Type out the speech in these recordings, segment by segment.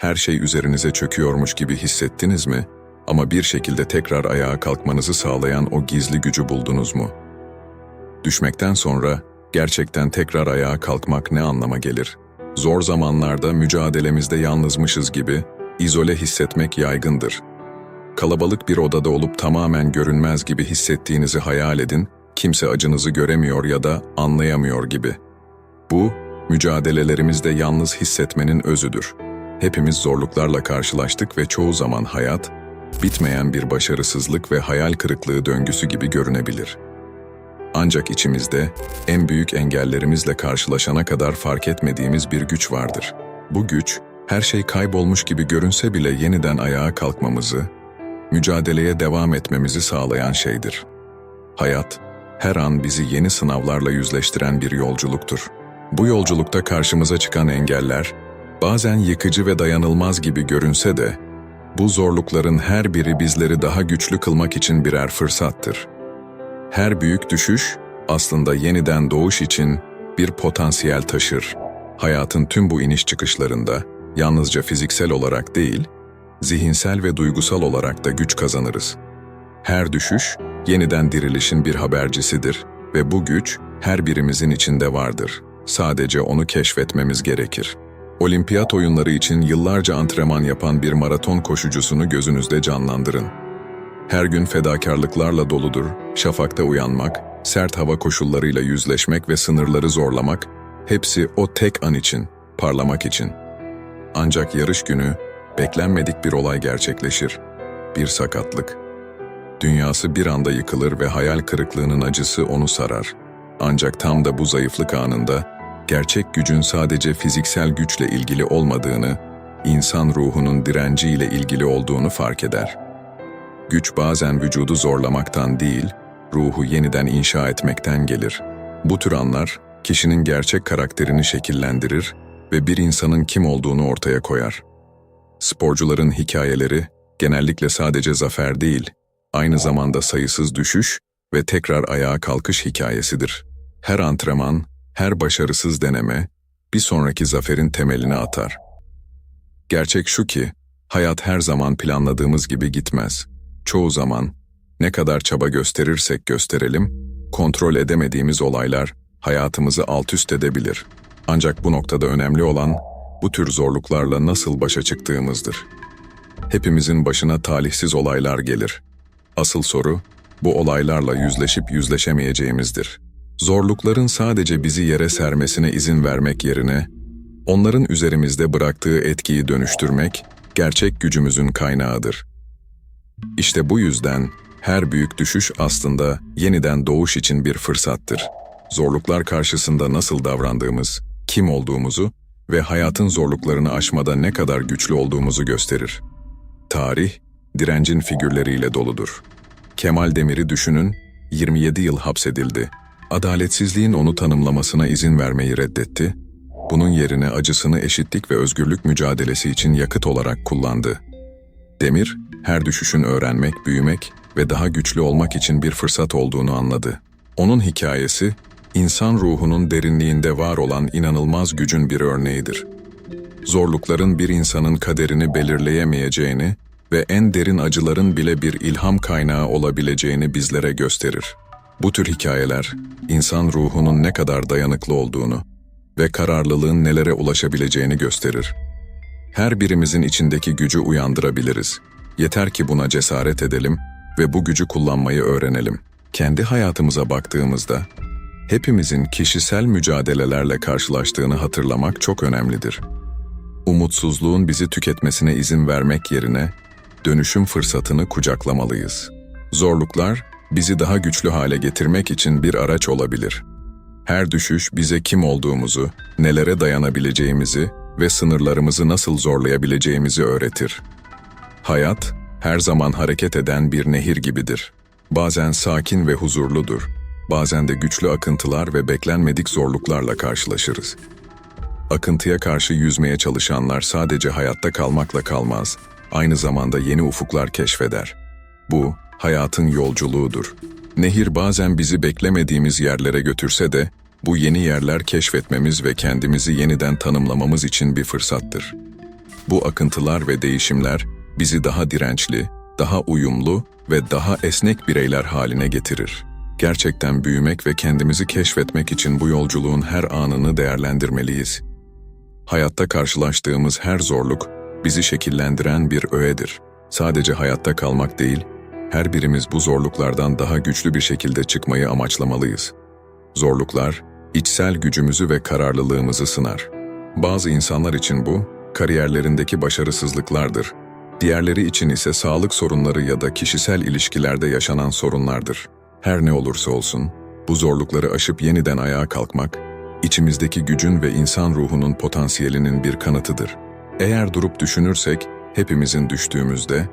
her şey üzerinize çöküyormuş gibi hissettiniz mi? Ama bir şekilde tekrar ayağa kalkmanızı sağlayan o gizli gücü buldunuz mu? Düşmekten sonra gerçekten tekrar ayağa kalkmak ne anlama gelir? Zor zamanlarda mücadelemizde yalnızmışız gibi izole hissetmek yaygındır. Kalabalık bir odada olup tamamen görünmez gibi hissettiğinizi hayal edin, kimse acınızı göremiyor ya da anlayamıyor gibi. Bu, mücadelelerimizde yalnız hissetmenin özüdür. Hepimiz zorluklarla karşılaştık ve çoğu zaman hayat, bitmeyen bir başarısızlık ve hayal kırıklığı döngüsü gibi görünebilir. Ancak içimizde en büyük engellerimizle karşılaşana kadar fark etmediğimiz bir güç vardır. Bu güç, her şey kaybolmuş gibi görünse bile yeniden ayağa kalkmamızı, mücadeleye devam etmemizi sağlayan şeydir. Hayat, her an bizi yeni sınavlarla yüzleştiren bir yolculuktur. Bu yolculukta karşımıza çıkan engeller, bazen yıkıcı ve dayanılmaz gibi görünse de, bu zorlukların her biri bizleri daha güçlü kılmak için birer fırsattır. Her büyük düşüş, aslında yeniden doğuş için bir potansiyel taşır. Hayatın tüm bu iniş çıkışlarında, yalnızca fiziksel olarak değil, zihinsel ve duygusal olarak da güç kazanırız. Her düşüş, yeniden dirilişin bir habercisidir ve bu güç her birimizin içinde vardır. Sadece onu keşfetmemiz gerekir. Olimpiyat oyunları için yıllarca antrenman yapan bir maraton koşucusunu gözünüzde canlandırın. Her gün fedakarlıklarla doludur, şafakta uyanmak, sert hava koşullarıyla yüzleşmek ve sınırları zorlamak, hepsi o tek an için, parlamak için. Ancak yarış günü, beklenmedik bir olay gerçekleşir. Bir sakatlık. Dünyası bir anda yıkılır ve hayal kırıklığının acısı onu sarar. Ancak tam da bu zayıflık anında, gerçek gücün sadece fiziksel güçle ilgili olmadığını, insan ruhunun direnciyle ilgili olduğunu fark eder. Güç bazen vücudu zorlamaktan değil, ruhu yeniden inşa etmekten gelir. Bu tür anlar, kişinin gerçek karakterini şekillendirir ve bir insanın kim olduğunu ortaya koyar. Sporcuların hikayeleri genellikle sadece zafer değil, aynı zamanda sayısız düşüş ve tekrar ayağa kalkış hikayesidir. Her antrenman, her başarısız deneme, bir sonraki zaferin temelini atar. Gerçek şu ki, hayat her zaman planladığımız gibi gitmez. Çoğu zaman, ne kadar çaba gösterirsek gösterelim, kontrol edemediğimiz olaylar hayatımızı alt üst edebilir. Ancak bu noktada önemli olan, bu tür zorluklarla nasıl başa çıktığımızdır. Hepimizin başına talihsiz olaylar gelir. Asıl soru, bu olaylarla yüzleşip yüzleşemeyeceğimizdir. Zorlukların sadece bizi yere sermesine izin vermek yerine, onların üzerimizde bıraktığı etkiyi dönüştürmek, gerçek gücümüzün kaynağıdır. İşte bu yüzden her büyük düşüş aslında yeniden doğuş için bir fırsattır. Zorluklar karşısında nasıl davrandığımız, kim olduğumuzu ve hayatın zorluklarını aşmada ne kadar güçlü olduğumuzu gösterir. Tarih, direncin figürleriyle doludur. Kemal Demir'i düşünün, 27 yıl hapsedildi. Adaletsizliğin onu tanımlamasına izin vermeyi reddetti. Bunun yerine acısını eşitlik ve özgürlük mücadelesi için yakıt olarak kullandı. Demir, her düşüşün öğrenmek, büyümek ve daha güçlü olmak için bir fırsat olduğunu anladı. Onun hikayesi, insan ruhunun derinliğinde var olan inanılmaz gücün bir örneğidir. Zorlukların bir insanın kaderini belirleyemeyeceğini ve en derin acıların bile bir ilham kaynağı olabileceğini bizlere gösterir. Bu tür hikayeler, insan ruhunun ne kadar dayanıklı olduğunu ve kararlılığın nelere ulaşabileceğini gösterir. Her birimizin içindeki gücü uyandırabiliriz. Yeter ki buna cesaret edelim ve bu gücü kullanmayı öğrenelim. Kendi hayatımıza baktığımızda, hepimizin kişisel mücadelelerle karşılaştığını hatırlamak çok önemlidir. Umutsuzluğun bizi tüketmesine izin vermek yerine, dönüşüm fırsatını kucaklamalıyız. Zorluklar, bizi daha güçlü hale getirmek için bir araç olabilir. Her düşüş bize kim olduğumuzu, nelere dayanabileceğimizi ve sınırlarımızı nasıl zorlayabileceğimizi öğretir. Hayat, her zaman hareket eden bir nehir gibidir. Bazen sakin ve huzurludur, bazen de güçlü akıntılar ve beklenmedik zorluklarla karşılaşırız. Akıntıya karşı yüzmeye çalışanlar sadece hayatta kalmakla kalmaz, aynı zamanda yeni ufuklar keşfeder. Bu, hayatın yolculuğudur. Nehir bazen bizi beklemediğimiz yerlere götürse de, bu yeni yerler keşfetmemiz ve kendimizi yeniden tanımlamamız için bir fırsattır. Bu akıntılar ve değişimler bizi daha dirençli, daha uyumlu ve daha esnek bireyler haline getirir. Gerçekten büyümek ve kendimizi keşfetmek için bu yolculuğun her anını değerlendirmeliyiz. Hayatta karşılaştığımız her zorluk bizi şekillendiren bir öğedir. Sadece hayatta kalmak değil, her birimiz bu zorluklardan daha güçlü bir şekilde çıkmayı amaçlamalıyız. Zorluklar, içsel gücümüzü ve kararlılığımızı sınar. Bazı insanlar için bu, kariyerlerindeki başarısızlıklardır. Diğerleri için ise sağlık sorunları ya da kişisel ilişkilerde yaşanan sorunlardır. Her ne olursa olsun, bu zorlukları aşıp yeniden ayağa kalkmak, içimizdeki gücün ve insan ruhunun potansiyelinin bir kanıtıdır. Eğer durup düşünürsek, hepimizin düştüğümüzde,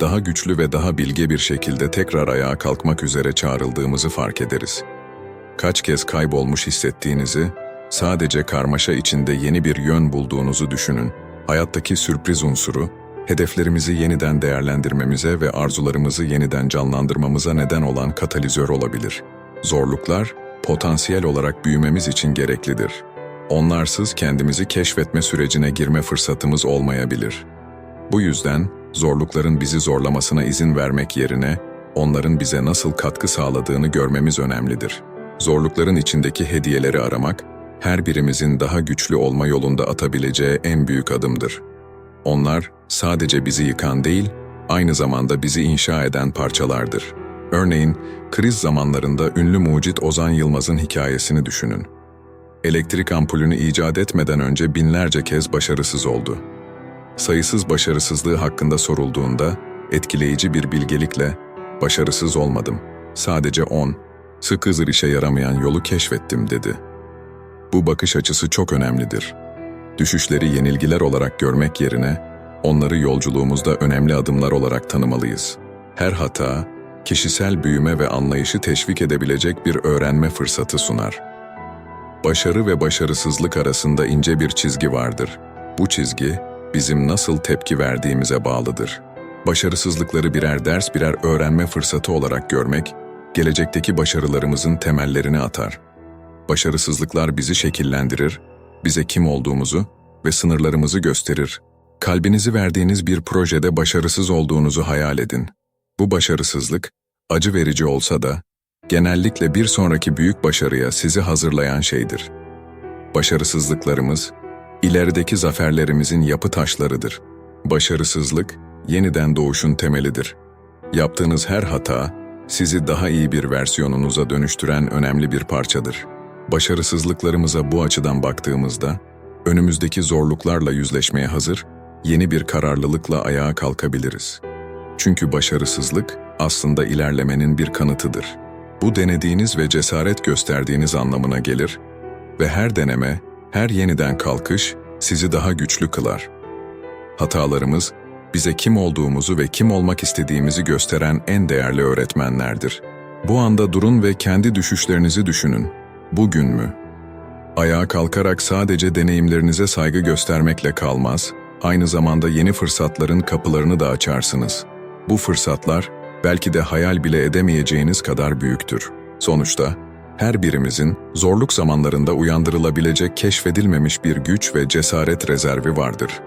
daha güçlü ve daha bilge bir şekilde tekrar ayağa kalkmak üzere çağrıldığımızı fark ederiz. Kaç kez kaybolmuş hissettiğinizi, sadece karmaşa içinde yeni bir yön bulduğunuzu düşünün. Hayattaki sürpriz unsuru, hedeflerimizi yeniden değerlendirmemize ve arzularımızı yeniden canlandırmamıza neden olan katalizör olabilir. Zorluklar, potansiyel olarak büyümemiz için gereklidir. Onlarsız kendimizi keşfetme sürecine girme fırsatımız olmayabilir. Bu yüzden zorlukların bizi zorlamasına izin vermek yerine onların bize nasıl katkı sağladığını görmemiz önemlidir. Zorlukların içindeki hediyeleri aramak, her birimizin daha güçlü olma yolunda atabileceği en büyük adımdır. Onlar sadece bizi yıkan değil, aynı zamanda bizi inşa eden parçalardır. Örneğin, kriz zamanlarında ünlü mucit Ozan Yılmaz'ın hikayesini düşünün. Elektrik ampulünü icat etmeden önce binlerce kez başarısız oldu. Sayısız başarısızlığı hakkında sorulduğunda etkileyici bir bilgelikle "Başarısız olmadım. Sadece 10 sık hızır işe yaramayan yolu keşfettim." dedi. Bu bakış açısı çok önemlidir. Düşüşleri yenilgiler olarak görmek yerine onları yolculuğumuzda önemli adımlar olarak tanımalıyız. Her hata kişisel büyüme ve anlayışı teşvik edebilecek bir öğrenme fırsatı sunar. Başarı ve başarısızlık arasında ince bir çizgi vardır. Bu çizgi bizim nasıl tepki verdiğimize bağlıdır. Başarısızlıkları birer ders birer öğrenme fırsatı olarak görmek, gelecekteki başarılarımızın temellerini atar. Başarısızlıklar bizi şekillendirir, bize kim olduğumuzu ve sınırlarımızı gösterir. Kalbinizi verdiğiniz bir projede başarısız olduğunuzu hayal edin. Bu başarısızlık, acı verici olsa da, genellikle bir sonraki büyük başarıya sizi hazırlayan şeydir. Başarısızlıklarımız, ilerideki zaferlerimizin yapı taşlarıdır. Başarısızlık, yeniden doğuşun temelidir. Yaptığınız her hata, sizi daha iyi bir versiyonunuza dönüştüren önemli bir parçadır. Başarısızlıklarımıza bu açıdan baktığımızda, önümüzdeki zorluklarla yüzleşmeye hazır, yeni bir kararlılıkla ayağa kalkabiliriz. Çünkü başarısızlık aslında ilerlemenin bir kanıtıdır. Bu denediğiniz ve cesaret gösterdiğiniz anlamına gelir ve her deneme, her yeniden kalkış sizi daha güçlü kılar. Hatalarımız, bize kim olduğumuzu ve kim olmak istediğimizi gösteren en değerli öğretmenlerdir. Bu anda durun ve kendi düşüşlerinizi düşünün. Bugün mü? Ayağa kalkarak sadece deneyimlerinize saygı göstermekle kalmaz, aynı zamanda yeni fırsatların kapılarını da açarsınız. Bu fırsatlar, belki de hayal bile edemeyeceğiniz kadar büyüktür. Sonuçta, her birimizin zorluk zamanlarında uyandırılabilecek keşfedilmemiş bir güç ve cesaret rezervi vardır.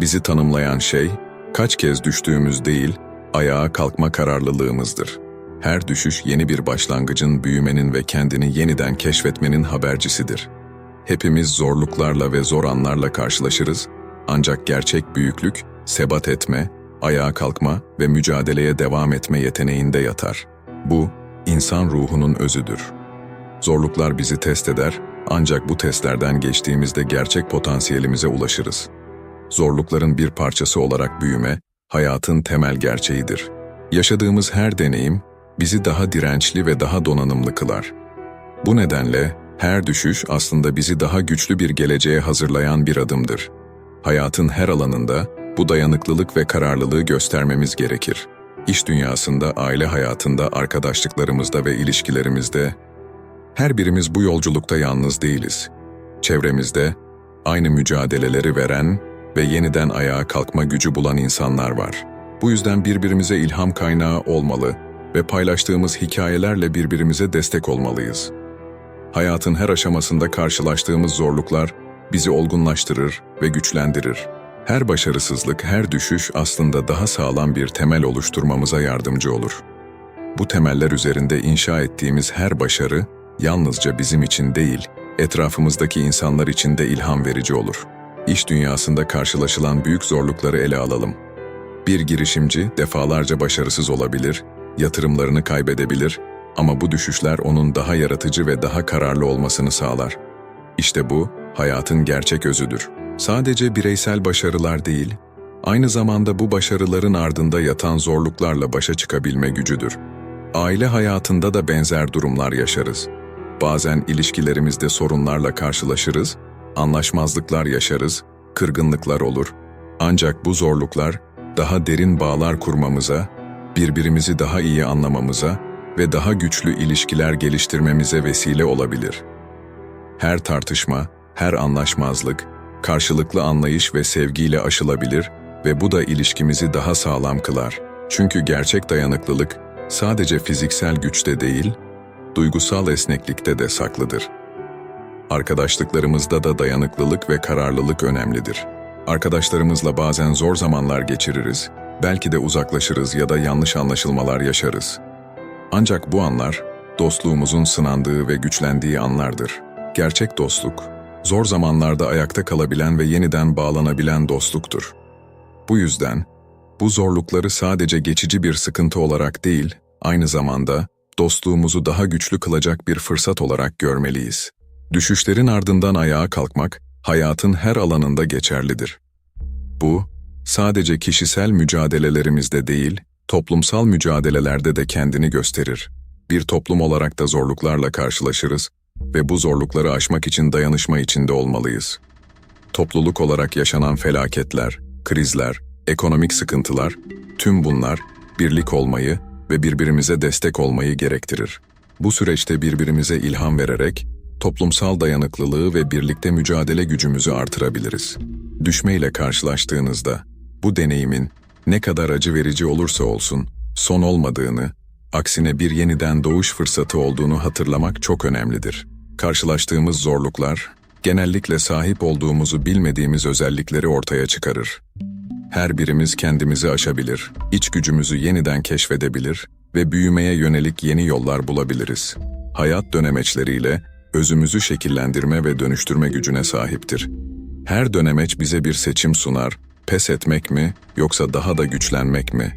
Bizi tanımlayan şey, kaç kez düştüğümüz değil, ayağa kalkma kararlılığımızdır. Her düşüş yeni bir başlangıcın, büyümenin ve kendini yeniden keşfetmenin habercisidir. Hepimiz zorluklarla ve zor anlarla karşılaşırız, ancak gerçek büyüklük, sebat etme, ayağa kalkma ve mücadeleye devam etme yeteneğinde yatar. Bu, insan ruhunun özüdür. Zorluklar bizi test eder, ancak bu testlerden geçtiğimizde gerçek potansiyelimize ulaşırız. Zorlukların bir parçası olarak büyüme, hayatın temel gerçeğidir. Yaşadığımız her deneyim, bizi daha dirençli ve daha donanımlı kılar. Bu nedenle, her düşüş aslında bizi daha güçlü bir geleceğe hazırlayan bir adımdır. Hayatın her alanında, bu dayanıklılık ve kararlılığı göstermemiz gerekir. İş dünyasında, aile hayatında, arkadaşlıklarımızda ve ilişkilerimizde her birimiz bu yolculukta yalnız değiliz. Çevremizde aynı mücadeleleri veren ve yeniden ayağa kalkma gücü bulan insanlar var. Bu yüzden birbirimize ilham kaynağı olmalı ve paylaştığımız hikayelerle birbirimize destek olmalıyız. Hayatın her aşamasında karşılaştığımız zorluklar bizi olgunlaştırır ve güçlendirir. Her başarısızlık, her düşüş aslında daha sağlam bir temel oluşturmamıza yardımcı olur. Bu temeller üzerinde inşa ettiğimiz her başarı, yalnızca bizim için değil, etrafımızdaki insanlar için de ilham verici olur. İş dünyasında karşılaşılan büyük zorlukları ele alalım. Bir girişimci defalarca başarısız olabilir, yatırımlarını kaybedebilir ama bu düşüşler onun daha yaratıcı ve daha kararlı olmasını sağlar. İşte bu, hayatın gerçek özüdür. Sadece bireysel başarılar değil, aynı zamanda bu başarıların ardında yatan zorluklarla başa çıkabilme gücüdür. Aile hayatında da benzer durumlar yaşarız. Bazen ilişkilerimizde sorunlarla karşılaşırız, anlaşmazlıklar yaşarız, kırgınlıklar olur. Ancak bu zorluklar daha derin bağlar kurmamıza, birbirimizi daha iyi anlamamıza ve daha güçlü ilişkiler geliştirmemize vesile olabilir. Her tartışma, her anlaşmazlık, karşılıklı anlayış ve sevgiyle aşılabilir ve bu da ilişkimizi daha sağlam kılar. Çünkü gerçek dayanıklılık sadece fiziksel güçte değil, duygusal esneklikte de saklıdır. Arkadaşlıklarımızda da dayanıklılık ve kararlılık önemlidir. Arkadaşlarımızla bazen zor zamanlar geçiririz, belki de uzaklaşırız ya da yanlış anlaşılmalar yaşarız. Ancak bu anlar, dostluğumuzun sınandığı ve güçlendiği anlardır. Gerçek dostluk, zor zamanlarda ayakta kalabilen ve yeniden bağlanabilen dostluktur. Bu yüzden, bu zorlukları sadece geçici bir sıkıntı olarak değil, aynı zamanda dostluğumuzu daha güçlü kılacak bir fırsat olarak görmeliyiz. Düşüşlerin ardından ayağa kalkmak, hayatın her alanında geçerlidir. Bu, sadece kişisel mücadelelerimizde değil, toplumsal mücadelelerde de kendini gösterir. Bir toplum olarak da zorluklarla karşılaşırız ve bu zorlukları aşmak için dayanışma içinde olmalıyız. Topluluk olarak yaşanan felaketler, krizler, ekonomik sıkıntılar, tüm bunlar birlik olmayı ve birbirimize destek olmayı gerektirir. Bu süreçte birbirimize ilham vererek toplumsal dayanıklılığı ve birlikte mücadele gücümüzü artırabiliriz. Düşmeyle karşılaştığınızda bu deneyimin ne kadar acı verici olursa olsun son olmadığını, aksine bir yeniden doğuş fırsatı olduğunu hatırlamak çok önemlidir. Karşılaştığımız zorluklar genellikle sahip olduğumuzu bilmediğimiz özellikleri ortaya çıkarır. Her birimiz kendimizi aşabilir, iç gücümüzü yeniden keşfedebilir ve büyümeye yönelik yeni yollar bulabiliriz. Hayat dönemeçleriyle özümüzü şekillendirme ve dönüştürme gücüne sahiptir. Her dönemeç bize bir seçim sunar, pes etmek mi yoksa daha da güçlenmek mi?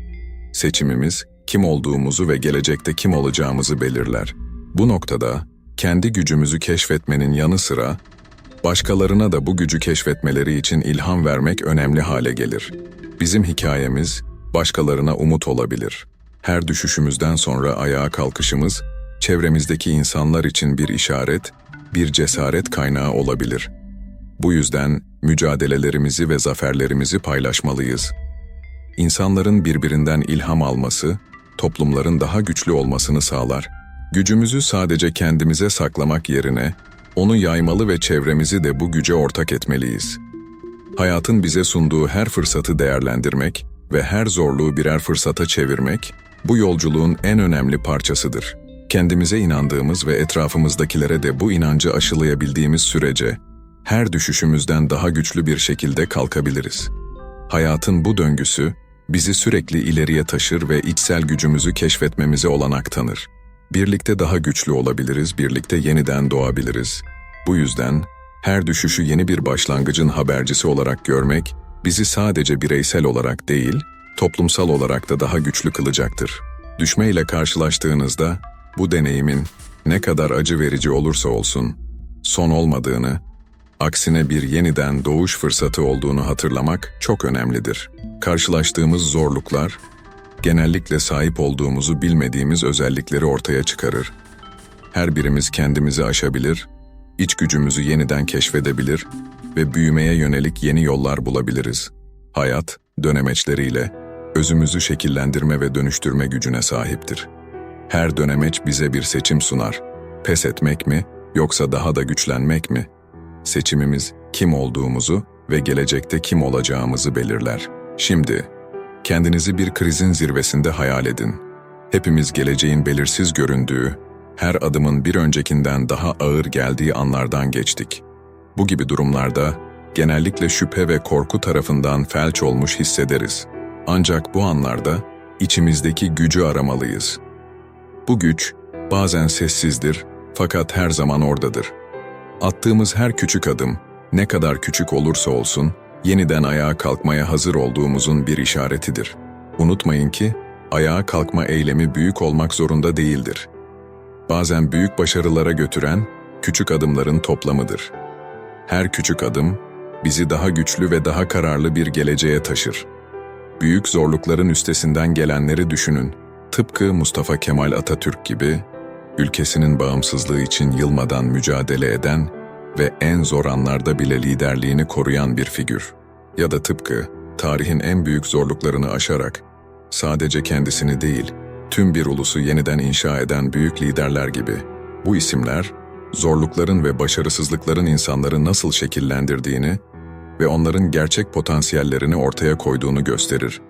Seçimimiz, kim olduğumuzu ve gelecekte kim olacağımızı belirler. Bu noktada, kendi gücümüzü keşfetmenin yanı sıra, başkalarına da bu gücü keşfetmeleri için ilham vermek önemli hale gelir. Bizim hikayemiz, başkalarına umut olabilir. Her düşüşümüzden sonra ayağa kalkışımız, çevremizdeki insanlar için bir işaret, bir cesaret kaynağı olabilir. Bu yüzden mücadelelerimizi ve zaferlerimizi paylaşmalıyız. İnsanların birbirinden ilham alması, toplumların daha güçlü olmasını sağlar. Gücümüzü sadece kendimize saklamak yerine, onu yaymalı ve çevremizi de bu güce ortak etmeliyiz. Hayatın bize sunduğu her fırsatı değerlendirmek ve her zorluğu birer fırsata çevirmek, bu yolculuğun en önemli parçasıdır. Kendimize inandığımız ve etrafımızdakilere de bu inancı aşılayabildiğimiz sürece, her düşüşümüzden daha güçlü bir şekilde kalkabiliriz. Hayatın bu döngüsü, bizi sürekli ileriye taşır ve içsel gücümüzü keşfetmemize olanak tanır. Birlikte daha güçlü olabiliriz, birlikte yeniden doğabiliriz. Bu yüzden, her düşüşü yeni bir başlangıcın habercisi olarak görmek, bizi sadece bireysel olarak değil, toplumsal olarak da daha güçlü kılacaktır. Düşmeyle karşılaştığınızda, bu deneyimin ne kadar acı verici olursa olsun, son olmadığını, aksine bir yeniden doğuş fırsatı olduğunu hatırlamak çok önemlidir. Karşılaştığımız zorluklar, genellikle sahip olduğumuzu bilmediğimiz özellikleri ortaya çıkarır. Her birimiz kendimizi aşabilir, iç gücümüzü yeniden keşfedebilir ve büyümeye yönelik yeni yollar bulabiliriz. Hayat, dönemeçleriyle, özümüzü şekillendirme ve dönüştürme gücüne sahiptir. Her dönemeç bize bir seçim sunar. Pes etmek mi, yoksa daha da güçlenmek mi? Seçimimiz kim olduğumuzu ve gelecekte kim olacağımızı belirler. Şimdi, kendinizi bir krizin zirvesinde hayal edin. Hepimiz geleceğin belirsiz göründüğü, her adımın bir öncekinden daha ağır geldiği anlardan geçtik. Bu gibi durumlarda genellikle şüphe ve korku tarafından felç olmuş hissederiz. Ancak bu anlarda içimizdeki gücü aramalıyız. Bu güç bazen sessizdir fakat her zaman oradadır. Attığımız her küçük adım, ne kadar küçük olursa olsun, yeniden ayağa kalkmaya hazır olduğumuzun bir işaretidir. Unutmayın ki, ayağa kalkma eylemi büyük olmak zorunda değildir. Bazen büyük başarılara götüren, küçük adımların toplamıdır. Her küçük adım, bizi daha güçlü ve daha kararlı bir geleceğe taşır. Büyük zorlukların üstesinden gelenleri düşünün. Tıpkı Mustafa Kemal Atatürk gibi, ülkesinin bağımsızlığı için yılmadan mücadele eden ve en zor anlarda bile liderliğini koruyan bir figür. Ya da tıpkı tarihin en büyük zorluklarını aşarak sadece kendisini değil, tüm bir ulusu yeniden inşa eden büyük liderler gibi. Bu isimler, zorlukların ve başarısızlıkların insanları nasıl şekillendirdiğini ve onların gerçek potansiyellerini ortaya koyduğunu gösterir.